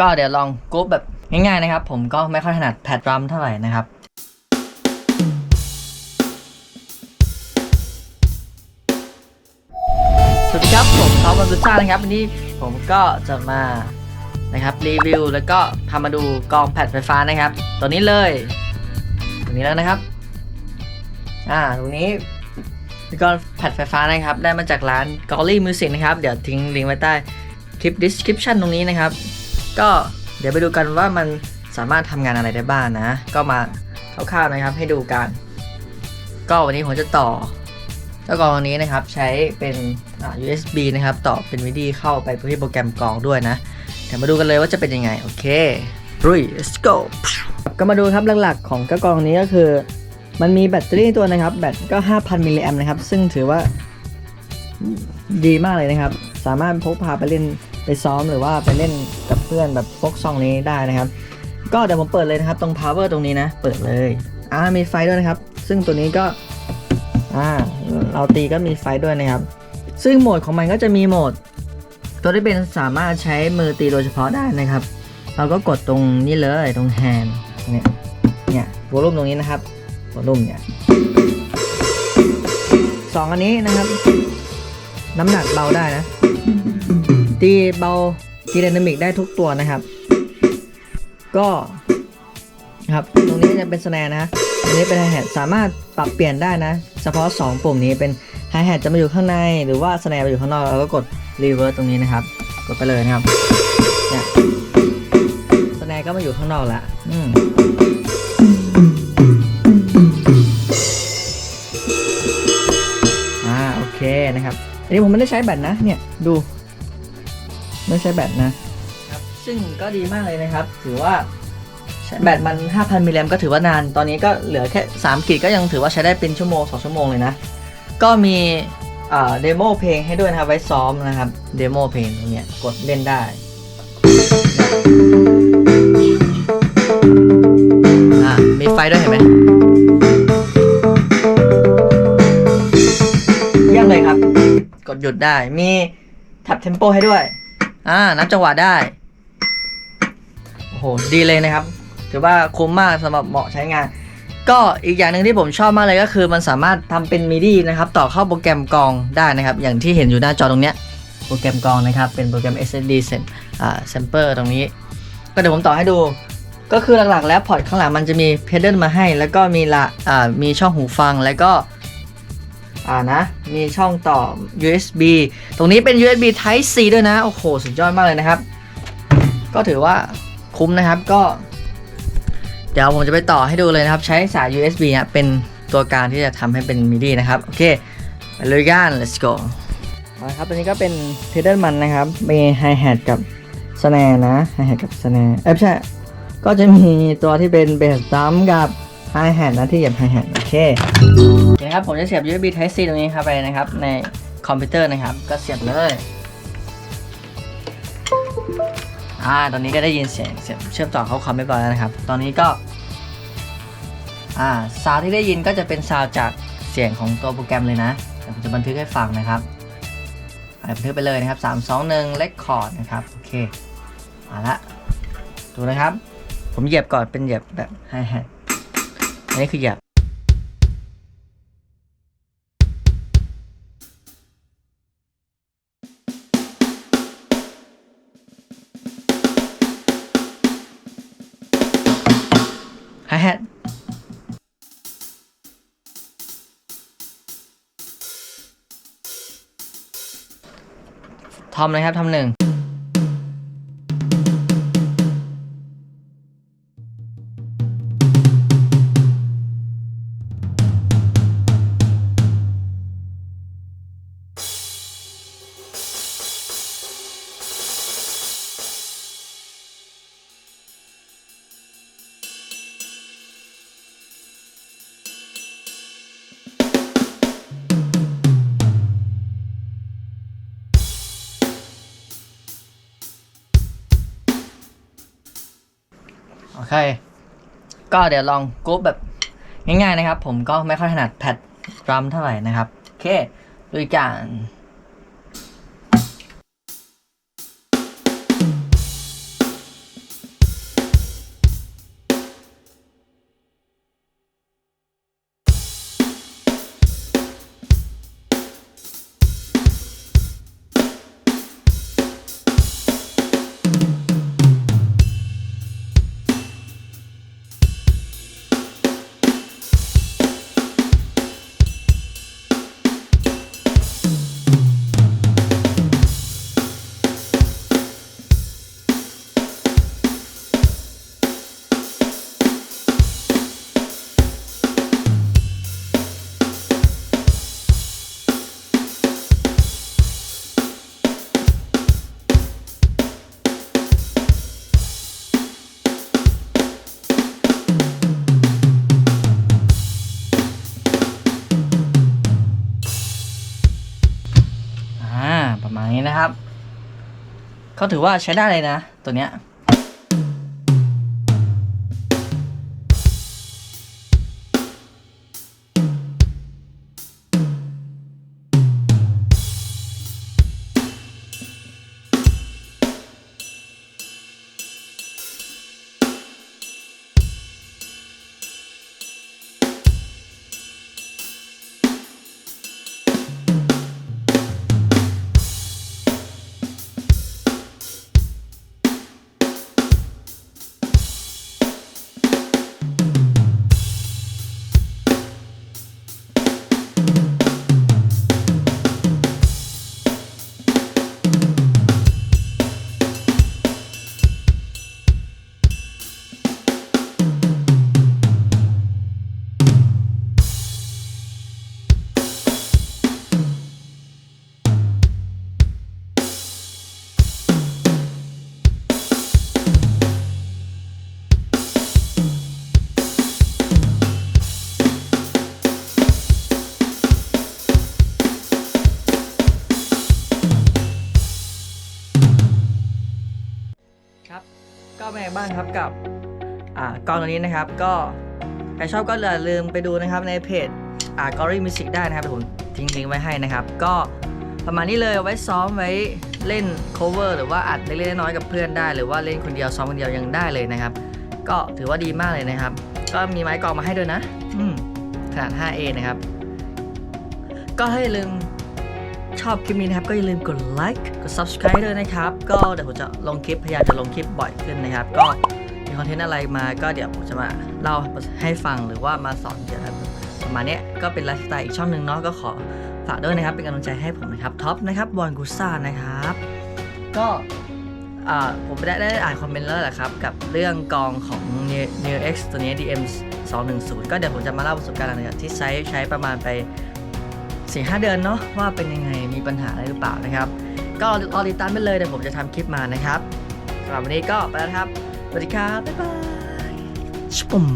ก็เดี๋ยวลองกรุ๊ปแบบง่ายๆนะครับ ผมก็ไม่ค่อยถนัดแพดรัมเท่าไหร่นะครับสวัสดีครับผมท็อปวันบุจ้านะครับวันนี้ผมก็จะมานะครับรีวิวแล้วก็พามาดูกองแผ่นไฟฟ้านะครับ ตัวนี้เลยตัวนี้แล้วนะครับ อ่าตรงนี้เป็นกองแผ่นไฟฟ้านะครับ ได้มาจากร้าน g o l l y Music นะครับ เดี๋ยวทิ้งลิงก์ไว้ใต้คลิป description ตรงนี้นะครับ ก็เดี๋ยวไปดูกันว่ามันสามารถทำงานอะไรได้บ้างนะ ก็มาคร่าวๆนะครับให้ดูกัน ก็วันนี้ผมจะต่อเจ้ากรองนี้นะครับใช้เป็นอ่า USB นะครับ ต่อเป็นวิดีเข้าไปที่โปรแกรมกรองด้วยนะ เดี๋ยวมาดูกันเลยว่าจะเป็นยังไง โอเครุย let's go ก็มาดูครับหลักๆของเจ้ากรองนี้ก็คือ มันมีแบตเตอรี่ตัวนะครับ แบตก็ 5,000 มิลลิแอมนะครับ ซึ่งถือว่าดีมากเลยนะครับ สามารถพกพาไปเล่น ไปซ้อมหรือว่าไปเล่นกับเพื่อนแบบพกซองนี้ได้นะครับ ก็เดี๋ยวผมเปิดเลยนะครับ ตรง power ตรงนี้นะ เปิดเลยอ่ามีไฟด้วยนะครับ ซึ่งตัวนี้ก็อ่าเราตีก็มีไฟด้วยนะครับ ซึ่งโหมดของมันก็จะมีโหมด ตัวที่เป็นสามารถใช้มือตีโดยเฉพาะได้นะครับ เราก็กดตรงนี้เลยตรงแฮนเนี่ยเนี่ยวอลลุ่มตรงนี้นะครับวอลลุ่มเนี่ยสองอันนี้นะครับ น้ำหนักเบาได้นะ ตีเบาตีไดนามิกได้ทุกตัวนะครับ ก็ครับตรงนี้จะเป็นสแนร์นะอันนี้เป็นไฮแฮทสามารถปรับเปลี่ยนได้นะ เฉพาะ 2 ปุ่มนี้เป็นไฮแฮทจะมาอยู่ข้างในหรือว่าสแนร์มาอยู่ข้างนอกเราก็กดรีเวิร์สตรงนี้นะครับ กดไปเลยนะครับเนี่ยสแนร์ก็มาอยู่ข้างนอกล้วอืมอ่าโอเคนะครับอันนี้ผมไม่ได้ใช้แบตนะเนี่ยดู ไม่ใช้แบตนะครับซึ่งก็ดีมากเลยนะครับ ถือว่าแบตมัน 5,000 มิลลิแอมก็ถือว่านาน ตอนนี้ก็เหลือแค่3ขีดก็ยังถือว่าใช้ได้เป็นชั่วโมง 2 ชั่วโมงเลยนะ ก็มีเดโมเพลงให้ด้วยนะครับไว้ซ้อมนะครับ เดโมเพลงตรงเนี้ยกดเล่นได้อ่ามีไฟด้วยเห็นไหมเยี่ยมเลยครับ กดหยุดได้มีทับเทมโปให้ด้วย อ่านับจังหวะได้ โอ้โห ดีเลยนะครับ ถือว่าคุ้มมากสำหรับเหมาะใช้งาน ก็อีกอย่างหนึ่งที่ผมชอบมากเลยก็คือ มันสามารถทำเป็นมิดีนะครับ ต่อเข้าโปรแกรมกรองได้นะครับ อย่างที่เห็นอยู่หน้าจอตรงเนี้ย โปรแกรมกรองนะครับ เป็นโปรแกรม SSD เซมอ่า Sampler ตรงนี้ ก็เดี๋ยวผมต่อให้ดู ก็คือหลักๆ แล้วพอร์ตข้างหลังมันจะมีเพดเดิลมาให้ แล้วก็มีละอ่ามีช่องหูฟังแล้วก็ อ่านะ มีช่องต่อ USB ตรงนี้เป็น USB Type C ด้วยนะ โอ้โห สุดยอดมากเลยนะครับ ก็ถือว่าคุ้มนะครับก็ เดี๋ยวผมจะไปต่อให้ดูเลยนะครับ ใช้สาย USB เนี่ยเป็นตัวกลางที่จะทำให้เป็นมิดีนะครับ โอเคไปเลยกัน let's go เอาครับ ตัวนี้ก็เป็นเพด a ลมันนะครับ มีไฮแฮทกับสแนนะไฮแฮทกับสแนเอ้ยใช่ ก็จะมีตัวที่เป็นเบสดัมกับ ไฮแฮทนะที่เหยียบไฮแฮทโอเคโอเคครับผมจะเสียบ USB Type C ตรงนี้ครับไปนะครับ ในคอมพิวเตอร์นะครับ ก็เสียบเลยอ่าตอนนี้ก็ได้ยินเสียงเสียงเชื่อมต่อเข้าคอมเรียบร้อยแล้วนะครับ ตอนนี้ก็อ่าซาวด์ที่ได้ยินก็จะเป็นซาวด์จากเสียงของตัวโปรแกรมเลยนะเดี๋ยวผมจะบันทึกให้ฟังนะครับบันทึกไปเลยนะครับ 3 2 1 Record นะครับโอเคมาละดูนะครับ ผมเหยียบก่อนเป็นเหยียบแบบไฮแฮท อันนี้คือหยียบไฮแฮททอมเลยครับทำหนึ่ง โอเค ก็เดี๋ยวลองกรุ๊ปแบบง่ายๆนะครับ ผมก็ไม่ค่อยถนัดแพดดรัมเท่าไหร่นะครับ โอเคด้วยการ ขาถือว่าใช้ได้เลยนะ ตัวเนี้ย บ้างครับกับอ่ากองตัวนี้นะครับก็ใครชอบก็อย่าลืมไปดูนะครับในเพจอ่ากอรี่มิวสิกได้นะครับผมทิ้งลิงก์ไว้ให้นะครับ ก็ประมาณนี้เลยเอาไว้ซ้อมไว้เล่น cover หรือว่าอัดเล็กๆน้อยๆกับเพื่อนได้ หรือว่าเล่นคนเดียวซ้อมคนเดียวยังได้เลยนะครับ ก็ถือว่าดีมากเลยนะครับ ก็มีไม้กองมาให้ด้วยนะ อืมขนาด 5A นะครับ ก็ให้อย่าลืม อบคลิปนี้นะครับก็อย่าลืมกดไลค์กด subscribe ด้วยนะครับ ก็เดี๋ยวผมจะลงคลิปพยายามจะลงคลิปบ่อยขึ้นนะครับ ก็มีคอนเทนต์อะไรมาก็เดี๋ยวผมจะมาเล่าให้ฟังหรือว่ามาสอนเกี่ยวกับประมาณนี้ก็เป็นไลฟ์สไตล์อีกช่องหนึ่งเนาะก็ขอฝากด้วยนะครับ เป็นกำลังใจให้ผมนะครับท็อปนะครับบอลกูซ่านะครับ ก็อ่าผมได้ได้อ่านคอมเมนต์แล้วแหละครับ กับเรื่องกองของ Neo Neo X ตัวนี้ DM 210 ก็เดี๋ยวผมจะมาเล่าประสบการณ์อะไรที่ใช้ใช้ประมาณไป สี่ห้าเดือนเนาะว่าเป็นยังไงมีปัญหาอะไรหรือเปล่านะครับ ก็รอติดตามไปเลยเดี๋ยวผมจะทำคลิปมานะครับสำหรับวันนี้ก็ไปแล้วครับ สวัสดีครับ บ๊ายบายชุบม